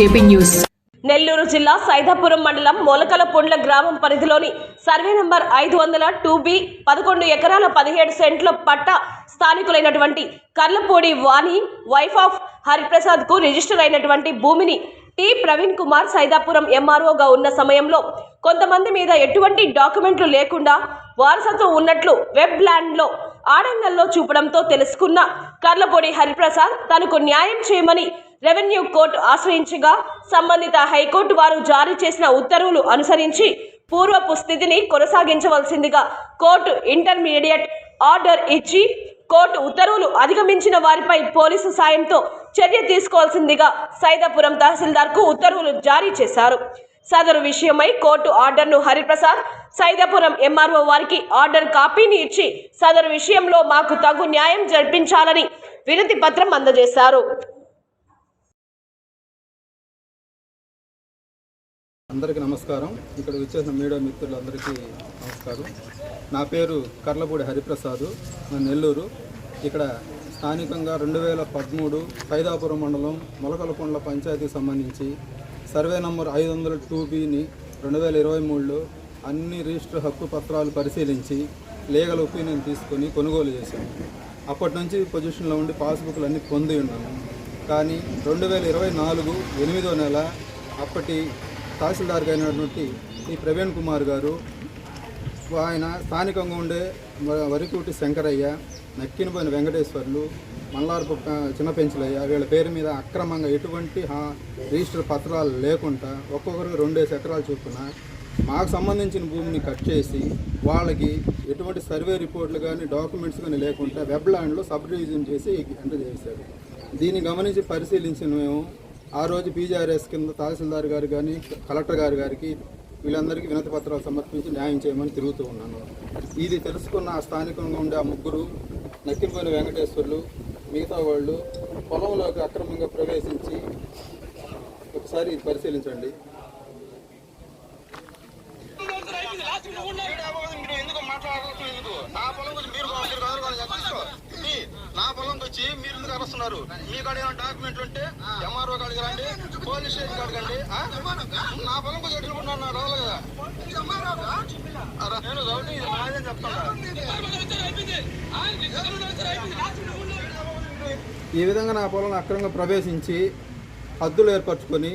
JP news. Nellore జిల్లా సైదాపురం మండలం మొలకలపొండ్ల గ్రామం పరిధిలోని సర్వే నంబర్ ఐదు వందల టూ బి పదకొండు ఎకరాల పదిహేడు సెంట్ల పట్ట స్థానికులైనటువంటి కర్లపూడి వాణి వైఫ్ ఆఫ్ హరిప్రసాద్కు రిజిస్టర్ అయినటువంటి భూమిని టి ప్రవీణ్ కుమార్ సైదాపురం ఎంఆర్ఓగా ఉన్న సమయంలో కొంతమంది మీద ఎటువంటి డాక్యుమెంట్లు లేకుండా వారసత్వం ఉన్నట్లు వెబ్ ల్యాండ్లో ఆడంగల్లో చూపడంతో తెలుసుకున్న కర్లపూడి హరిప్రసాద్ తనకు న్యాయం చేయమని రెవెన్యూ కోర్టు ఆశ్రయించగా సంబంధిత హైకోర్టు వారు జారీ చేసిన ఉత్తర్వులు అనుసరించి పూర్వపు స్థితిని కొనసాగించవలసిందిగా కోర్టు ఇంటర్మీడియట్ ఆర్డర్ ఇచ్చి కోర్టు ఉత్తర్వులు అధిగమించిన వారిపై పోలీసు సాయంతో చర్య తీసుకోవాల్సిందిగా సైదాపురం తహసీల్దార్కు ఉత్తర్వులు జారీ చేశారు. సదరు విషయమై కోర్టు ఆర్డర్ను హరిప్రసాద్ సైదాపురం ఎంఆర్ఓ వారికి ఆర్డర్ కాపీని ఇచ్చి సదరు విషయంలో మాకు తగు న్యాయం జరిపించాలని వినతి పత్రం అందజేశారు. అందరికీ నమస్కారం. ఇక్కడ వచ్చేసిన మీడియా మిత్రులందరికీ నమస్కారం. నా పేరు కర్లపూడి హరిప్రసాద్. నెల్లూరు. ఇక్కడ స్థానికంగా రెండు వేల పదమూడు ఖైదాపురం మండలం మొలకలకొండల పంచాయతీకి సంబంధించి సర్వే నంబర్ ఐదు వందల టూ బిని రెండు వేల ఇరవై మూడులో అన్ని రిజిస్టర్ హక్కు పత్రాలు పరిశీలించి లీగల్ ఒపీనియన్ తీసుకొని కొనుగోలు చేశాను. అప్పటి నుంచి పొజిషన్లో ఉండి పాస్బుక్లు అన్నీ పొంది ఉన్నాను. కానీ రెండు వేల ఇరవై నాలుగు ఎనిమిదో నెల అప్పటి తహసీల్దార్ అయినటువంటి ఈ ప్రవీణ్ కుమార్ గారు ఆయన స్థానికంగా ఉండే వ- వరికూటి శంకరయ్య నక్కినపోయిన వెంకటేశ్వర్లు మల్లారపు చిన్న పెంచులయ్య వీళ్ళ పేరు మీద అక్రమంగా ఎటువంటి రిజిస్టర్ పత్రాలు లేకుండా ఒక్కొక్కరికి రెండేసి ఎకరాలు చొప్పున మాకు సంబంధించిన భూమిని కట్ చేసి వాళ్ళకి ఎటువంటి సర్వే రిపోర్ట్లు కానీ డాక్యుమెంట్స్ కానీ లేకుండా వెబ్ ల్యాండ్లో సబ్ డివిజన్ చేసి ఎంటర్ చేశారు. దీన్ని గమనించి పరిశీలించిన మేము ఆ రోజు బీజేఆర్ఎస్ కింద తహసీల్దార్ గారు కానీ కలెక్టర్ గారు గారికి వీళ్ళందరికీ వినతి పత్రాలు సమర్పించి న్యాయం చేయమని తిరుగుతూ ఉన్నాను ఇది తెలుసుకున్న ఆ స్థానికంగా ఉండే ఆ ముగ్గురు నక్కినపోయిన వెంకటేశ్వర్లు మిగతా వాళ్ళు పొలంలోకి అక్రమంగా ప్రవేశించి ఒకసారి ఇది పరిశీలించండి ఎందుకు ఎందుకు నా పొలం గురించి మీరు మీరు కాదు తీసుకో ఇది నా పొలం వచ్చి మీరు ఎందుకు అరుస్తున్నారు? మీ కాడ ఏమైనా డాక్యుమెంట్లు ఉంటే ఎంఆర్ఓ కాడికి రండి పోలీస్ స్టేషన్ ఆ? నా పొలం గురించి ఎట్టుకుంటున్నాను నా రావాలి కదా. నేను చదివి ఇది నాదని చెప్తాను. ఈ విధంగా నా పొలం అక్రమంగా ప్రవేశించి హద్దులు ఏర్పరచుకొని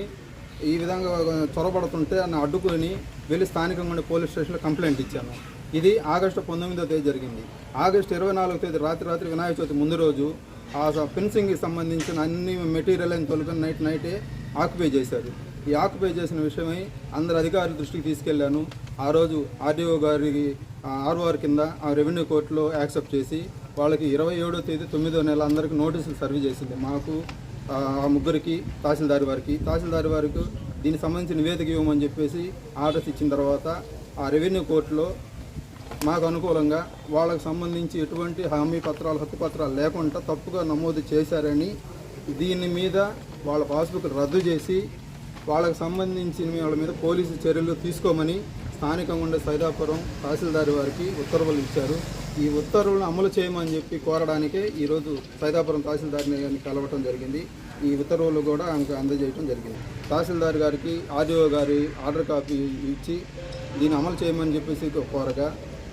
ఈ విధంగా చొరబడుతుంటే నన్ను అడ్డుకొని వెళ్ళి స్థానికంగా ఉండే పోలీస్ స్టేషన్లో కంప్లైంట్ ఇచ్చాను. ఇది ఆగస్టు పంతొమ్మిదో తేదీ జరిగింది. ఆగస్టు ఇరవై నాలుగో తేదీ రాత్రి రాత్రి వినాయక చవితి ముందు రోజు ఆ స- ఫెన్సింగ్కి సంబంధించిన అన్ని మెటీరియల్ అని తొలగిన నైట్ నైటే ఆక్యుపై చేశారు. ఈ ఆక్యుపై చేసిన విషయమై అందరు అధికారుల దృష్టికి తీసుకెళ్ళాను. ఆ రోజు ఆర్డీఓ గారికి ఆర్ఓఆర్ కింద ఆ రెవెన్యూ కోర్టులో యాక్సెప్ట్ చేసి వాళ్ళకి ఇరవై ఏడో తేదీ తొమ్మిదో నెల అందరికి నోటీసులు సర్వ్ చేసింది. మాకు ఆ ముగ్గురికి తహసీల్దారి వారికి. తహసీల్దారి వారికి దీనికి సంబంధించిన నివేదిక ఇవ్వమని చెప్పేసి ఆర్డర్స్ ఇచ్చిన తర్వాత ఆ రెవెన్యూ కోర్టులో మాకు అనుకూలంగా వాళ్ళకు సంబంధించి ఎటువంటి హామీ పత్రాలు హక్కు పత్రాలు లేకుండా తప్పుగా నమోదు చేశారని దీని మీద వాళ్ళ పాస్బుక్ రద్దు చేసి వాళ్ళకు సంబంధించిన వాళ్ళ మీద పోలీసు చర్యలు తీసుకోమని స్థానికంగా ఉండే సైదాపురం తహసీల్దార్ వారికి ఉత్తర్వులు ఇచ్చారు. ఈ ఉత్తర్వులను అమలు చేయమని చెప్పి కోరడానికే ఈరోజు సైదాపురం తహసీల్దార్ని గారిని కలవటం జరిగింది. ఈ ఉత్తర్వులు కూడా ఆమెకు అందజేయడం జరిగింది. తహసీల్దార్ గారికి ఆర్డీఓ గారి ఆర్డర్ కాపీ ఇచ్చి దీన్ని అమలు చేయమని చెప్పేసి కోరగా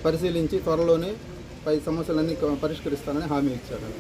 పరిశీలించి త్వరలోనే పై సమస్యలన్నీ పరిష్కరిస్తానని హామీ ఇచ్చారు.